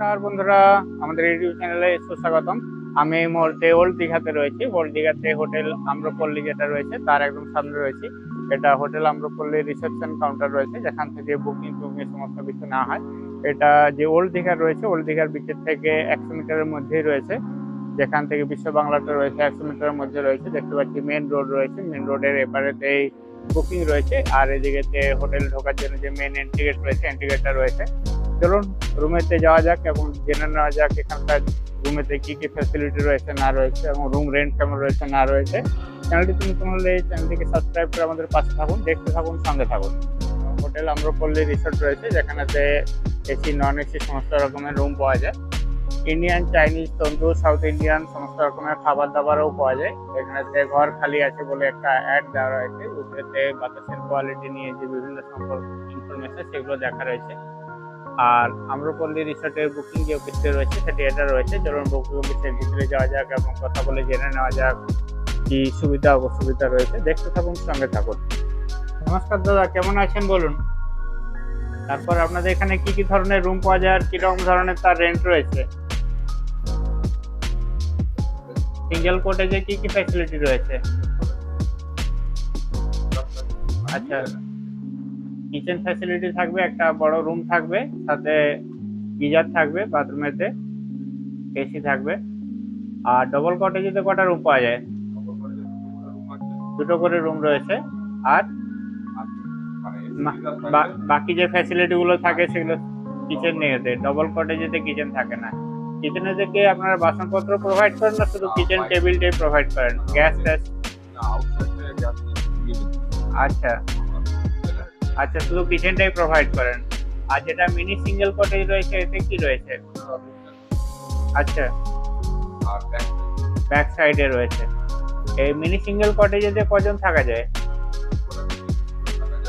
নমস্কার বন্ধুরা, আমাদের ইউটিউব চ্যানেলে সুস্বাগতম আমি এই মুহূর্তে ওল্ড দীঘাতে রয়েছি। ওল্ড দীঘাতে হোটেল আম্রপল্লী যেটা রয়েছে, তার একদম সামনে রয়েছি। এটা হোটেল আম্রপল্লী রিসেপশন কাউন্টার রয়েছে, যেখান থেকে বুকিং টুকিং সমস্ত কিছু না হয়। এটা যে ওল্ড দীঘা রয়েছে, ওল্ড দীঘার বিচের থেকে একশো মিটারের মধ্যেই রয়েছে। যেখান থেকে বিশ্ব বাংলাটা রয়েছে, একশো মিটারের মধ্যে রয়েছে। দেখতে পাচ্ছি মেন রোড রয়েছে। মেন রোডের এপারেতেই বুকিং রয়েছে। আর এদিকেতে হোটেল ঢোকার জন্য যে মেন এন্ট্রি গেট রয়েছে, এন্ট্রি গেটটা রয়েছে। চলুন রুমেতে যাওয়া যাক এবং জেনে নেওয়া যাক এখানকার রুমেতে কি কি ফ্যাসিলিটি রয়েছে, না রয়েছে এবং রুম রেন্ট কেমন রয়েছে, না রয়েছে। চ্যানেলটি তুমি হলে এই চ্যানেলটিকে সাবস্ক্রাইব করে আমাদের পাশে থাকুন, দেখতে থাকুন, সঙ্গে থাকুন। হোটেল আম্রপল্লী রিসোর্ট রয়েছে, যেখানেতে এসি নন এসি সমস্ত রকমের রুম পাওয়া যায়। Indian Chinese tandoor south Indian সমস্ত রকমের খাবার দাবারও পাওয়া যায়। এখানেতে ঘর খালি আছে বলে একটা অ্যাড দেওয়া রয়েছে। উপরেতে বাতাসের কোয়ালিটি নিয়ে যে বিভিন্ন সম্পর্ক ইনফরমেশন সেগুলো দেখা রয়েছে। আর আম্রপল্লী রিসোর্টের বুকিং যে অফিসটা রয়েছে সেটি এটা রয়েছে। চলুন বুকিং অফিসের ভিতরে যাওয়া যাক এবং কথা বলে জেনে নেওয়া যাক কি সুবিধা অসুবিধা রয়েছে। দেখতে থাকুন, সঙ্গে থাকুন। নমস্কার দাদা, কেমন আছেন বলুন? তারপর আপনাদের এখানে কি কি ধরনের রুম পাওয়া যায় আর কীরকম ধরনের তার রেন্ট রয়েছে? সিঙ্গেল কোটেজে কি কি ফ্যাসিলিটি রয়েছে? আচ্ছা। কিচেন ফ্যাসিলিটি থাকবে একটা বড় রুম থাকবে সাথে গিজার থাকবে বাথরুমেতে এসি থাকবে আর ডবল কটেজেতে কটা রুম পাওয়া যায়? দুটো করে রুম রয়েছে আর বাকি যে ফ্যাসিলিটি গুলো থাকে সেগুলো কিচেন নিয়েতে ডবল কটেজেতে কিচেন থাকে না। কিচেনে থেকে আপনারা বাসনপত্র প্রোভাইড করেন না শুধু কিচেন টেবিলটাই প্রোভাইড করেন? গ্যাস ট্যাস আচ্ছা। আচ্ছা শুধু কিচেনটাই প্রোভাইড করেন। আর যেটা মিনি সিঙ্গেল কটেজ রয়েছে এতে কি রয়েছে? আচ্ছা। ব্যাক সাইডে রয়েছে। এই মিনি সিঙ্গেল কটেজেতে কজন থাকা যায়?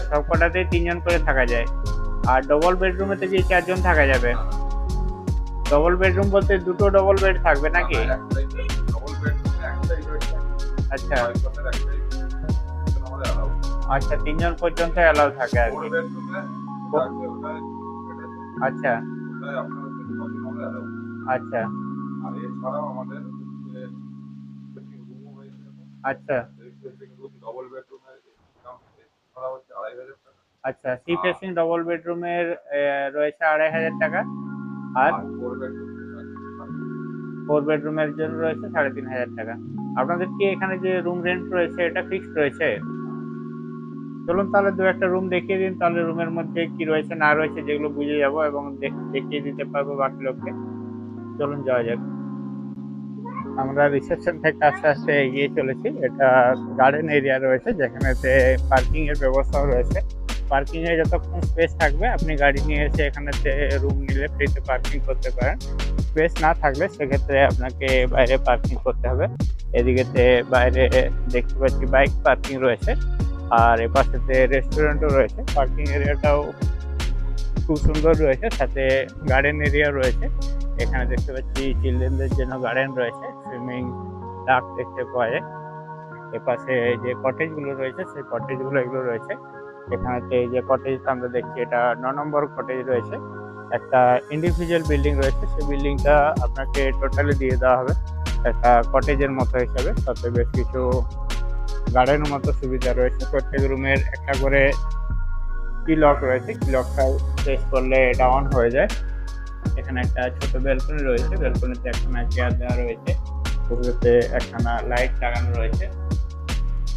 সব কটাতেই তিনজন করে থাকা যায়। আর ডবল বেডরুমেতে যে চারজন থাকা যাবে? ডবল বেডরুম বলতে দুটো ডবল বেড থাকবে নাকি? আচ্ছা। আচ্ছা তিনজন পর্যন্ত অ্যালাউ থাকে আর কি। আচ্ছা। আচ্ছা। আচ্ছা। আচ্ছা সি ফেসিং ডবল বেডরুমের রয়েছে আড়াই হাজার টাকা। আর ফোর বেডরুমের জন্য রয়েছে সাড়ে তিন হাজার টাকা। আপনাদের কি এখানে যে রুম রেন্ট রয়েছে এটা ফিক্সড রয়েছে? চলুন তাহলে দু একটা রুম দেখিয়ে দিন, তাহলে রুমের মধ্যে কি রয়েছে, না রয়েছে যেগুলো বুঝে যাব এবং দেখিয়ে দিতে পারব বাকি লোককে। চলুন যাওয়া যাক। আমরা রিসেপশন থেকে আস্তে আস্তে এগিয়ে চলেছি। এটা গার্ডেন এরিয়া রয়েছে, যেখানেতে পার্কিং এর ব্যবস্থাও রয়েছে। পার্কিং এ যতক্ষণ স্পেস থাকবে, আপনি গাড়ি নিয়ে এসে এখানেতে রুম নিলে ফ্রিতে পার্কিং করতে পারেন। স্পেস না থাকলে সেক্ষেত্রে আপনাকে বাইরে পার্কিং করতে হবে। এদিকেতে বাইরে দেখতে পাচ্ছি বাইক পার্কিং রয়েছে। আর এপাশেতে রেস্টুরেন্টও রয়েছে পার্কিং এরিয়াটাও খুব সুন্দর রয়েছে, সাথে গার্ডেন এরিয়া রয়েছে। এখানে দেখতে পাচ্ছি চিলড্রেনদের জন্য গার্ডেন রয়েছে সুইমিং ডাক দেখতে পাওয়া যায়। এপাশে যে কটেজগুলো রয়েছে, সেই কটেজগুলো এগুলো রয়েছে। এখানেতে যে কটেজটা আমরা দেখছি, এটা ন নম্বর কটেজ রয়েছে। একটা ইন্ডিভিজুয়াল বিল্ডিং রয়েছে, সেই বিল্ডিংটা আপনাকে টোটালি দিয়ে দেওয়া হবে। একটা কটেজের মতো হিসাবে, তাতে বেশ কিছু গার্ডেনের মতো সুবিধা রয়েছে। প্রত্যেক রুমের একটা করে কি লক রয়েছে। কি লকটা প্রেস করলে এটা অন হয়ে যায়। এখানে একটা ছোট বেলকনি রয়েছে। ব্যালকনিতে একখানা চেয়ার দেওয়া রয়েছে। উপরেতে একখানা লাইট লাগানো রয়েছে।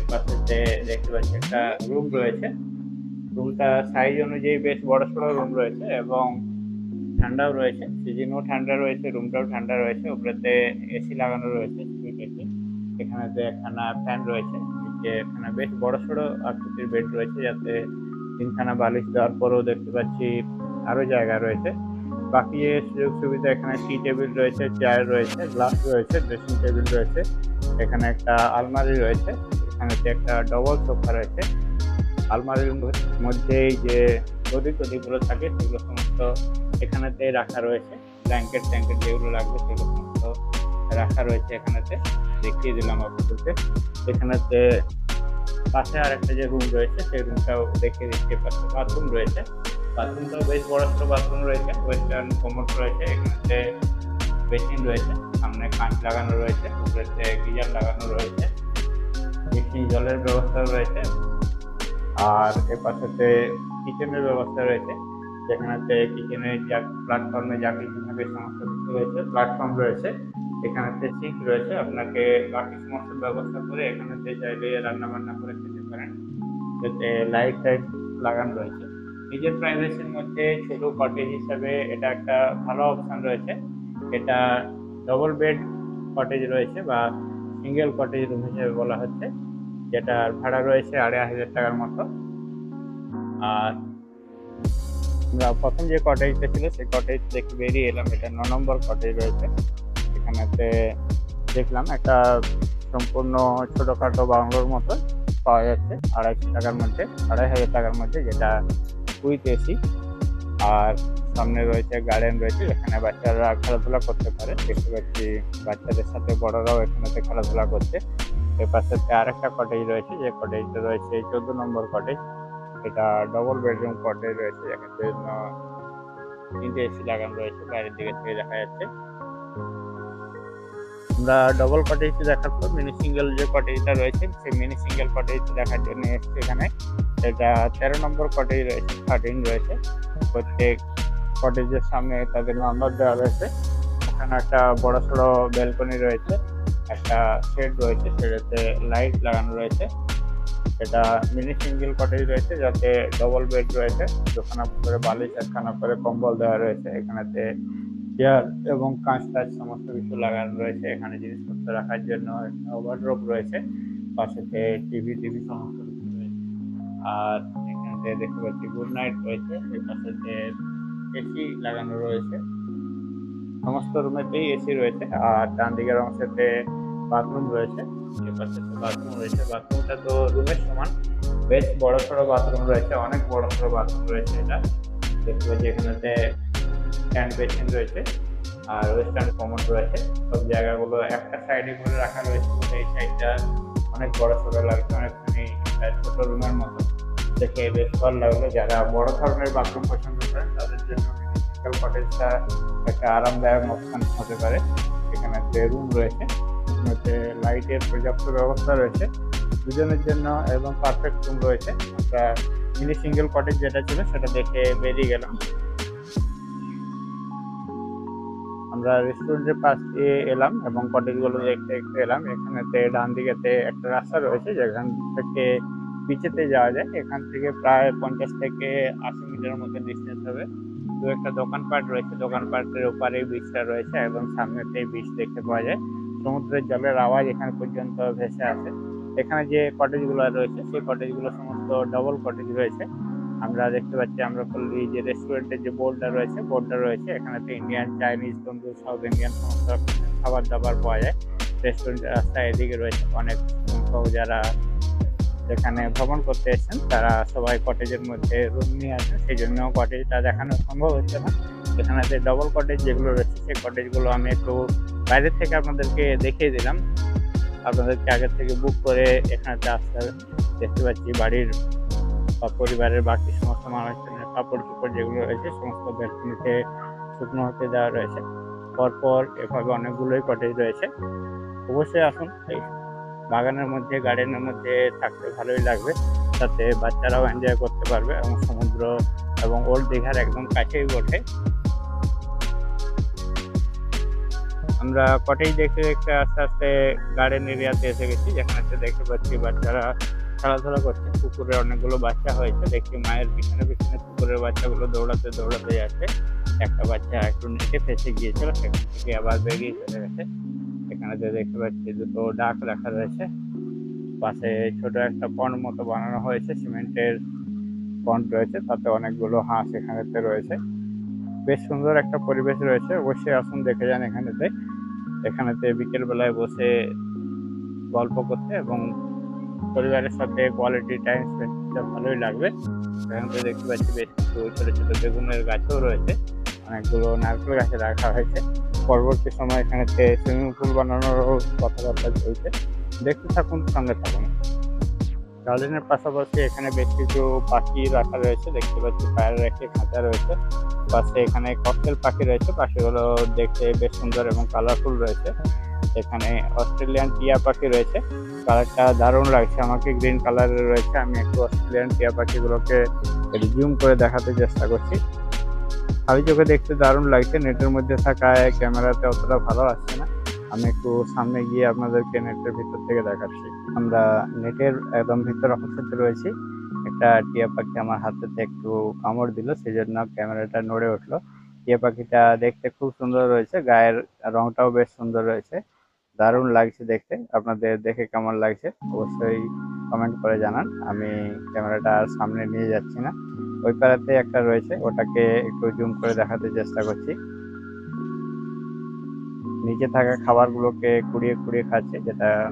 এপাশেতে দেখতে পাচ্ছি একটা রুম রয়েছে। রুমটা সাইজ অনুযায়ী বেশ বড় সড়ো রুম রয়েছে এবং ঠান্ডাও রয়েছে। সিজনও ঠান্ডা রয়েছে রুমটাও ঠান্ডা রয়েছে। উপরেতে এসি লাগানো রয়েছে। এখানেতে একখানা ফ্যান রয়েছে। নিচে এখানে বেশ বড় সড়ো আকৃতির বেড রয়েছে, যাতে তিনখানা বালিশ দেওয়ার পরেও দেখতে পাচ্ছি আরও জায়গা রয়েছে। বাকি যে সুযোগ সুবিধা এখানে টি টেবিল রয়েছে, চেয়ার রয়েছে, গ্লাস রয়েছে, ড্রেসিং টেবিল রয়েছে, এখানে একটা আলমারি রয়েছে, এখানেতে একটা ডবল সোফা রয়েছে। আলমারির মধ্যে- মধ্যেই যে গদি টদিগুলো থাকে, সেগুলো সমস্ত এখানেতে রাখা রয়েছে। ব্ল্যাঙ্কেট ট্যাঙ্কেট যেগুলো লাগবে সেগুলো রাখা রয়েছে এখানেতে। দেখিয়ে দিলাম আপনাদেরকে। এখানেতে পাশে আর একটা যে রুম রয়েছে, সেই রুমটাও দেখিয়ে দিচ্ছি পাশে। বাথরুম রয়েছে। বাথরুমটাও বেশ বড় ছোট বাথরুম রয়েছে। ওয়েস্টার্ন কমোড রয়েছে। এখানে বেসিন রয়েছে। সামনে কাঁচ লাগানো রয়েছে। উপরেতে গিজার লাগানো রয়েছে। মিষ্টি জলের ব্যবস্থা রয়েছে। আর এ পাশেতে কিচেনের ব্যবস্থা রয়েছে। যেখানেতে কিচেনের যা প্ল্যাটফর্মে যা কিছু থাকে, সমস্ত কিছু রয়েছে। প্ল্যাটফর্ম রয়েছে। এখানেতে সিঙ্ক রয়েছে, আপনাকে বাকি সমস্ত ব্যবস্থা করে এখানেতে চাইলে রান্না বান্না করে খেতে পারেন। এতে লাইট টাইট লাগানো রয়েছে। নিজের প্রাইভেসির মধ্যে ছোট কটেজ হিসাবে এটা একটা ভালো অপশন রয়েছে। এটা ডবল বেড কটেজ রয়েছে বা সিঙ্গেল কটেজ রুম হিসেবে বলা হচ্ছে, যেটার ভাড়া রয়েছে আড়াই হাজার টাকার মতো। আর আমরা প্রথম যে কটেজটা ছিল, সেই কটেজ দেখে বেরিয়ে এলাম। এটা ন নম্বর কটেজ রয়েছে। এখানেতে দেখলাম একটা সম্পূর্ণ ছোটোখাটো বাংলোর মতো পাওয়া যাচ্ছে, আড়াইশো টাকার মধ্যে, আড়াই হাজার টাকার মধ্যে যেটা উইথ এসি আর সামনে রয়েছে গার্ডেন রয়েছে এখানে বাচ্চারা খেলাধুলা করতে পারে। দেখতে পাচ্ছি বাচ্চাদের সাথে বড়রাও এখানেতে খেলাধুলা করছে। এর পাশে আরেকটা কটেজ রয়েছে, যে কটেজটা রয়েছে চোদ্দ নম্বর কটেজ এটা ডবল বেডরুম কটেজ রয়েছে এখানে তিনটে এসি লাগানো রয়েছে, বাইরের দিকে থেকে দেখা যাচ্ছে। আমরা ডবল কটেজটি দেখার পর মিনি সিঙ্গেল যে কটেজটা রয়েছে, সেই মিনি সিঙ্গেল কটেজটি দেখার জন্য এসেছি এখানে। এটা তেরো নম্বর কটেজ রয়েছে থার্টিন রয়েছে। প্রত্যেক কটেজের সামনে তাদের নাম্বার দেওয়া রয়েছে। এখানে একটা বড় সড়ো ব্যালকনি রয়েছে, একটা শেড রয়েছে, সেটাতে লাইট লাগানো রয়েছে। এটা মিনি সিঙ্গেল কটেজ রয়েছে, যাতে ডবল বেড রয়েছে, দুখানা করে বালিশ, একখানা করে কম্বল দেওয়া রয়েছে। এখানেতে চেয়ার এবং কাঁচ টাচ সমস্ত কিছু লাগানো রয়েছে। এখানে জিনিসপত্র রাখার জন্য একটা রয়েছে। পাশেতে টিভি টিভি সমস্ত কিছু রয়েছে। আর এখানেতে দেখতে পাচ্ছি গুড নাইট রয়েছে। এই পাশেতে এসি লাগানো রয়েছে। সমস্ত রুমেতেই এসি রয়েছে। আর ডান দিকের অংশেতে বাথরুম রয়েছে। পাশে বাথরুম রয়েছে। বাথরুমটা তো রুমের সমান। বেশ বড় সড়ো বাথরুম রয়েছে। অনেক বড় সড়ো বাথরুম রয়েছে এটা। দেখতে পাচ্ছি এখানেতে হ্যান্ড বেসিন রয়েছে, আর ওয়েস্টার্ন কমন রয়েছে। সব জায়গাগুলো একটা সাইডে করে রাখা রয়েছে এই সাইডটা অনেক বড় সড়ো লাগছে, অনেকখানি ছোট রুমের মতো। দেখে বেশ ভালো লাগল। যারা বড় ধরনের বাথরুম পছন্দ করেন, তাদের জন্য মিউনিসিপ্যাল কটেজটা একটা আরামদায়ক অপশন হতে পারে। এখানে যে রুম রয়েছে মধ্যে লাইটের পর্যাপ্ত ব্যবস্থা রয়েছে। দুজনের জন্য এবং পারফেক্ট রুম রয়েছে। আমরা মিনি সিঙ্গেল কটেজ যেটা ছিল, সেটা দেখে বেরিয়ে গেলাম। আমরা রেস্টুরেন্টের পাশ দিয়ে এলাম এবং কটেজগুলো দেখতে দেখতে এলাম। এখানেতে ডান দিকেতে একটা রাস্তা রয়েছে, যেখান থেকে বিচেতে যাওয়া যায়। এখান থেকে প্রায় পঞ্চাশ থেকে আশি মিটার মতো ডিস্টেন্স হবে। দু একটা দোকানপাট রয়েছে, দোকানপাটের ওপারে বিচটা রয়েছে একদম সামনেতেই বিচ দেখতে পাওয়া যায়। সমুদ্রের জলের আওয়াজ এখানে পর্যন্ত ভেসে আসে। এখানে যে কটেজগুলো রয়েছে, সেই কটেজগুলো সমস্ত ডবল কটেজ রয়েছে। আমরা দেখতে পাচ্ছি আমরা বললি যে রেস্টুরেন্টের যে বোর্ডটা রয়েছে বোর্ডটা রয়েছে। এখানে তো Indian Chinese tandoor south Indian সমস্ত খাবার দাবার পাওয়া যায়। রেস্টুরেন্টের রাস্তা এদিকে রয়েছে। অনেক সংখ্যক যারা যেখানে ভ্রমণ করতে এসেছেন, তারা সবাই কটেজের মধ্যে রুম নিয়ে আসেন। সেই জন্য কটেজটা দেখানো সম্ভব হচ্ছে না। এখানে যে ডবল কটেজ যেগুলো রয়েছে, সেই কটেজগুলো আমি একটু বাইরের থেকে আপনাদেরকে দেখিয়ে দিলাম। আপনাদেরকে আগের থেকে বুক করে এখানেতে আসতে দেখতে পাচ্ছি বাড়ির বা পরিবারের বাকি সমস্ত মানুষজনের কাপড় চোপড় যেগুলো রয়েছে, সমস্ত ব্যালকনিতে শুকনো হতে দেওয়া রয়েছে। পরপর এভাবে অনেকগুলোই কটেজ রয়েছে। অবশ্যই আসুন, এই বাগানের মধ্যে গার্ডেনের মধ্যে থাকতে ভালোই লাগবে। তাতে বাচ্চারাও এনজয় করতে পারবে এবং সমুদ্র এবং ওল্ড দীঘার একদম কাছেই বটে। আমরা কটেজ দেখতে দেখতে আস্তে আস্তে গার্ডেন এরিয়াতে এসে গেছি, যেখানে দেখতে পাচ্ছি বাচ্চারা খেলাধুলা করছে। পুকুরে অনেকগুলো বাচ্চা হয়েছে। দেখছি মায়ের পিছনে পিছনে পুকুরের বাচ্চাগুলো দৌড়াতে দৌড়াতে যাচ্ছে। একটা বাচ্চা একটু নিচে ফেসে গিয়েছিল, সেখান থেকে আবার বেরিয়ে চলে গেছে। এখানে যে দেখতে পাচ্ছি, দুটো ডাক রাখা রয়েছে। পাশে ছোট একটা পন্ড মতো বানানো হয়েছে। সিমেন্টের পন্ড রয়েছে, তাতে অনেকগুলো হাঁস এখানেতে রয়েছে। বেশ সুন্দর একটা পরিবেশ রয়েছে। অবশ্যই আসুন, দেখে যান এখানেতে। এখানেতে বিকেলবেলায় বসে গল্প করতে এবং পরিবারের সাথে কোয়ালিটি টাইম স্পেন্ড ভালোই লাগবে। এখানে দেখতে পাচ্ছি বেশ কিছু ছোটো ছোটো বেগুনের গাছও রয়েছে। অনেকগুলো নারকেল গাছে রাখা হয়েছে। পরবর্তী সময় এখানেতে সুইমিং পুল বানানোর কথাবার্তা চলছে। দেখতে থাকুন, সঙ্গে থাকুন। গার্ডেনের পাশাপাশি এখানে বেশ কিছু পাখি রাখা রয়েছে। দেখতে পাচ্ছি পায়ের রেখে খাঁচা রয়েছে। পাশে এখানে ককটেল পাখি রয়েছে। পাখিগুলো দেখতে বেশ সুন্দর এবং কালারফুল রয়েছে। এখানে অস্ট্রেলিয়ান টিয়া পাখি রয়েছে। কালারটা দারুণ লাগছে, আমাকে গ্রিন কালারের রয়েছে। আমি একটু অস্ট্রেলিয়ান টিয়া পাখিগুলোকে জুম করে দেখাতে চেষ্টা করছি। খালি চোখে দেখতে দারুণ লাগছে নেটের মধ্যে থাকায় ক্যামেরাতে অতটা ভালো আসছে না। আমি একটু সামনে গিয়ে আপনাদেরকে নেটের ভিতর থেকে দেখাচ্ছি। আমরা নেটের একদম ভিতর অংশতে রয়েছি। একটা টিয়া পাখি আমার হাতেতে একটু কামড় দিল সেই জন্য ক্যামেরাটা নড়ে উঠল। টিয়া পাখিটা দেখতে খুব সুন্দর রয়েছে, গায়ের রংটাও বেশ সুন্দর রয়েছে। দারুণ লাগছে দেখতে। আপনাদের দেখে কেমন লাগছে অবশ্যই কমেন্ট করে জানান। আমি ক্যামেরাটা আর সামনে নিয়ে যাচ্ছি না। ওই পাড়াতে একটা রয়েছে, ওটাকে একটু জুম করে দেখাতে চেষ্টা করছি। নিচে থাকা খাবারগুলোকে কুড়িয়ে কুড়িয়ে খাচ্ছে, যেটা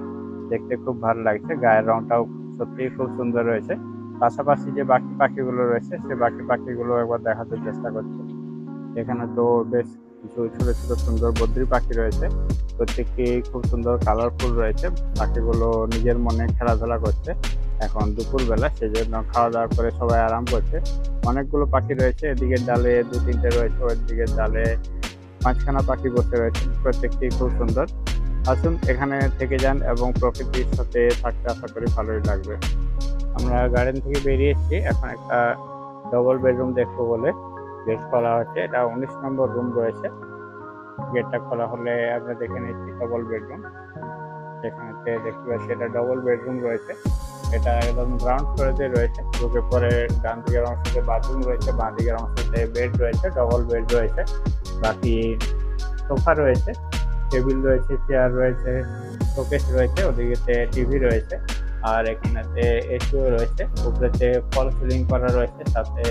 দেখতে খুব ভালো লাগছে। গায়ের রংটাও সত্যিই খুব সুন্দর রয়েছে। পাশাপাশি যে বাকি পাখিগুলো রয়েছে, সে বাকি পাখিগুলো একবার দেখাতে চেষ্টা করছি। এখানে তো বেশ কিছু ছোট ছোট সুন্দর বদ্রি পাখি রয়েছে। প্রত্যেকটি খুব সুন্দর কালারফুল রয়েছে। পাখিগুলো নিজের মনে খেলাধুলা করছে। এখন দুপুরবেলা সেই জন্য খাওয়া দাওয়া করে সবাই আরাম করছে। অনেকগুলো পাখি রয়েছে। এদিকের ডালে দু তিনটে রয়েছে ওর দিকের ডালে পাঁচখানা পাখি বসে রয়েছে। প্রত্যেকটি খুব সুন্দর। আসুন এখানে থেকে যান এবং প্রকৃতির সাথে থাকতে আশা করি ভালোই লাগবে। আমরা গার্ডেন থেকে বেরিয়ে এসেছি। এখন একটা ডবল বেডরুম দেখব বলে। গেট খোলা হচ্ছে এটা উনিশ নম্বর রুম রয়েছে। গেটটা খোলা হলে আমরা দেখে নিচ্ছি ডবল বেডরুম এখানে দেখতে পাচ্ছি, এটা ডবল বেডরুম রয়েছে। এটা একদম গ্রাউন্ড ফ্লোরেতে রয়েছে। ঢুকে পরে ডান দিকের অংশতে বাথরুম রয়েছে, বাঁ দিকের অংশতে বেড রয়েছে ডবল বেড রয়েছে। বাকি সোফা রয়েছে, টেবিল রয়েছে চেয়ার রয়েছে শোকেস রয়েছে, ওদিকে টিভি রয়েছে। আর এখানেতে এসিও রয়েছে, উপরেতে ফল সিলিং করা রয়েছে সাথে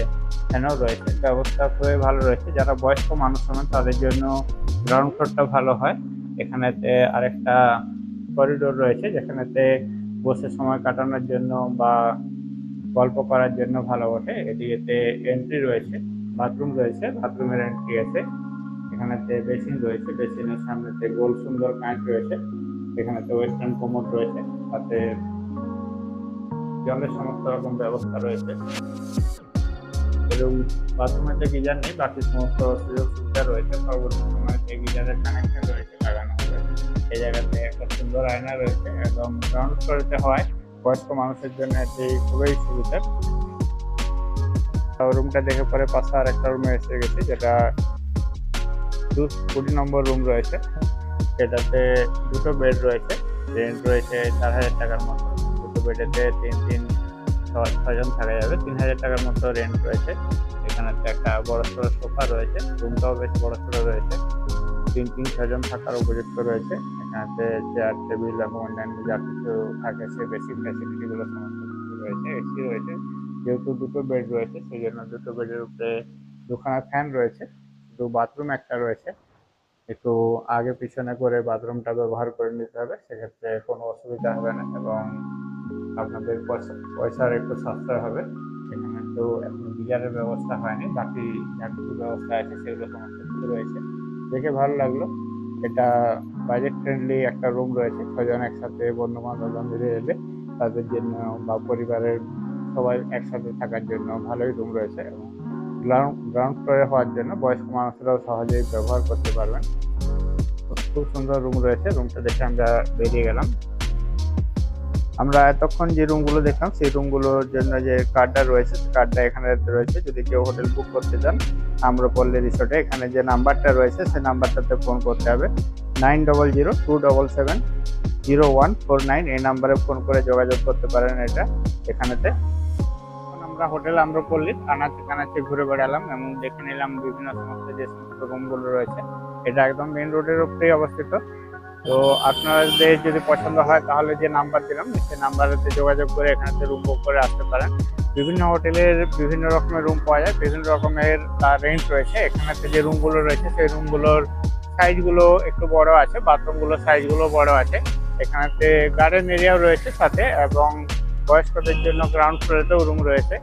ফ্যানও রয়েছে, ব্যবস্থা খুবই ভালো রয়েছে। যারা বয়স্ক মানুষ হবেন, তাদের জন্য গ্রাউন্ড ফ্লোরটা ভালো হয়। এখানেতে আরেকটা করিডোর রয়েছে, যেখানেতে বসে সময় কাটানোর জন্য বা গল্প করার জন্য ভালো বটে। এদিকেতে এন্ট্রি রয়েছে বাথরুম রয়েছে বাথরুমের এন্ট্রি আছে। এখানেতে বেসিন রয়েছে, বেসিনের সামনেতে গোল সুন্দর কাঁচ রয়েছে। এখানেতে ওয়েস্টার্ন কোমোড রয়েছে, তাতে জলের সমস্ত রকম ব্যবস্থা রয়েছে। এবং বাথরুমের যে গিজার নেই, বাকি সমস্ত সুযোগ সুবিধা রয়েছে পরবর্তী সময়তে গিজারের কানেকশন রয়েছে, লাগানো হবে। এই জায়গাতে একটা সুন্দর আয়না রয়েছে এবং গ্রাউন্ড ফ্লোরেতে হয়, বয়স্ক মানুষের জন্য এটি খুবই সুবিধা। রুমটা দেখে পরে পাশে আর একটা রুমে এসে গেছি, যেটা দু কুড়ি নম্বর রুম রয়েছে। সেটাতে দুটো বেড রয়েছে রেন্ট রয়েছে চার হাজার টাকার মতো। দুটো বেডেতে তিন তিন ছজন থাকা যাবে। তিন হাজার টাকার মতো রেন্ট রয়েছে। এখানে একটা বড় সড়ো সোফা রয়েছে। রুমটাও বেশ বড় সড়ো রয়েছে। তিন তিন ছজন থাকার উপযুক্ত রয়েছে। এখানে চেয়ার টেবিল এবং অন্যান্য যা কিছু থাকে, সে বেসিক ফ্যাসিলিটিগুলো সমস্ত কিছু রয়েছে এসি রয়েছে। যেহেতু দুটো বেড রয়েছে সেই জন্য দুটো বেডের উপরে দুখানা ফ্যান রয়েছে, দু বাথরুম একটা রয়েছে। একটু আগে পিছনে করে বাথরুমটা ব্যবহার করে নিতে হবে, সেক্ষেত্রে কোনো অসুবিধা হবে না। এবং আপনাদের পয়সা, পয়সার একটু সাশ্রয় হবে। এখানে তো এখন গিজারের ব্যবস্থা হয়নি, বাকি যা কিছু ব্যবস্থা আছে সেগুলো সমস্ত কিছু রয়েছে। দেখে ভালো লাগল। এটা বাজেট ফ্রেন্ডলি একটা রুম রয়েছে ছজন একসাথে বন্ধু বান্ধব মিলে এলে তাদের জন্য বা পরিবারের সবাই একসাথে থাকার জন্য ভালোই রুম রয়েছে এবং গ্রাউন্ড গ্রাউন্ড ফ্লোরে হওয়ার জন্য বয়স্ক মানুষরাও সহজেই ব্যবহার করতে পারবেন। খুব সুন্দর রুম রয়েছে রুমটা দেখে আমরা বেরিয়ে গেলাম। আমরা এতক্ষণ যে রুমগুলো দেখলাম, সেই রুমগুলোর জন্য যে কার্ডটা রয়েছে কার্ডটা এখানে রয়েছে। যদি কেউ হোটেল বুক করতে চান আমরা আম্রপল্লী রিসোর্টে এখানে যে নাম্বারটা রয়েছে, সেই নাম্বারটাতে ফোন করতে হবে। Nine double zero two double seven zero one four nine এই নাম্বারে ফোন করে যোগাযোগ করতে পারেন এটা এখানেতে। এখন আমরা হোটেল আম্রপল্লী কানাচে কানাচে ঘুরে বেড়ালাম এবং দেখে নিলাম বিভিন্ন সমস্ত যে সমস্ত রুমগুলো রয়েছে। এটা একদম মেন রোডের উপরেই অবস্থিত। তো আপনাদের যদি পছন্দ হয় তাহলে যে নাম্বার দিলাম সেই নাম্বারেতে যোগাযোগ করে এখানেতে রুম বুক করে আসতে পারেন। বিভিন্ন হোটেলের বিভিন্ন রকমের রুম পাওয়া যায়, বিভিন্ন রকমের তার রেন্ট রয়েছে। এখানেতে যে রুমগুলো রয়েছে, সেই রুমগুলোর সাইজগুলো একটু বড় আছে বাথরুমগুলোর সাইজগুলো বড় আছে। এখানেতে গার্ডেন এরিয়াও রয়েছে সাথে, এবং বয়স্কদের জন্য গ্রাউন্ড ফ্লোরেতেও রুম রয়েছে।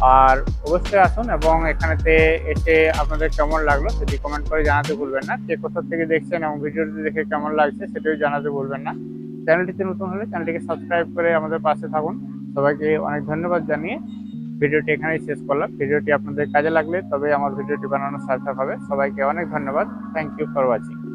আর অবশ্যই আসুন এবং এখানেতে এসে আপনাদের কেমন লাগল সেটি কমেন্ট করে জানাতে ভুলবেন না। কে কোথা থেকে দেখছেন এবং ভিডিওটি দেখে কেমন লাগছে সেটাও জানাতে ভুলবেন না। চ্যানেলটিতে নতুন হলে চ্যানেলটিকে সাবস্ক্রাইব করে আমাদের পাশে থাকুন। সবাইকে অনেক ধন্যবাদ জানিয়ে ভিডিওটি এখানেই শেষ করলাম। ভিডিওটি আপনাদের কাজে লাগলে তবে আমার ভিডিওটি বানানো সার্থক হবে। সবাইকে অনেক ধন্যবাদ। Thank you for watching